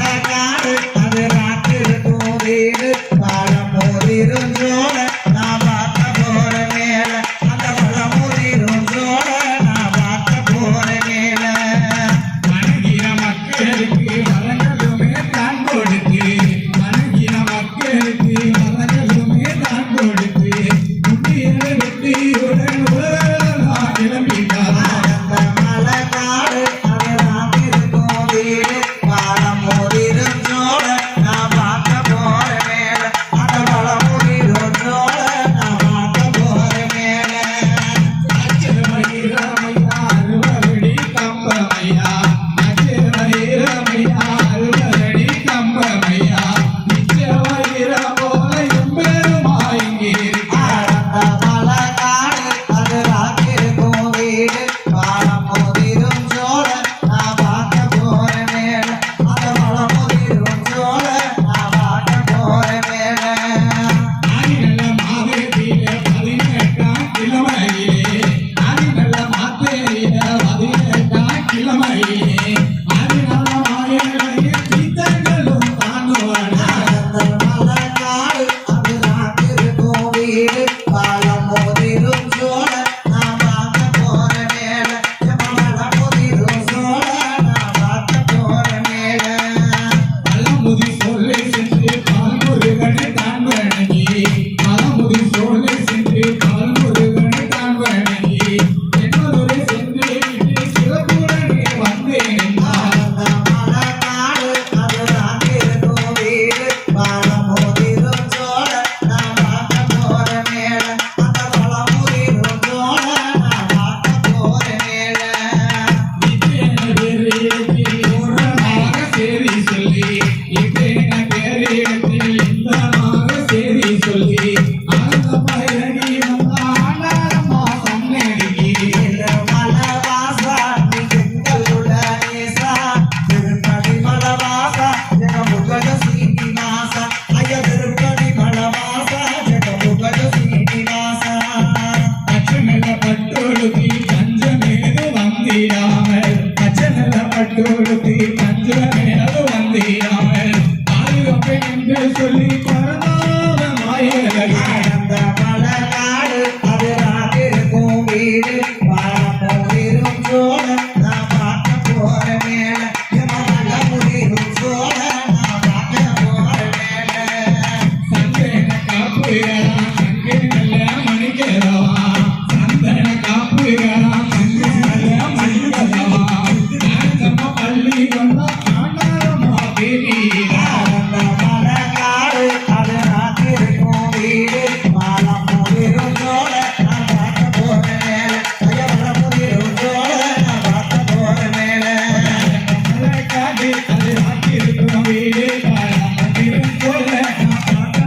Yeah. பதினெட்டாம் ശ്രീരാമൻ അച്ഛനല്ല പട്ടുകൊടുത്തി അഞ്ചുവല്ല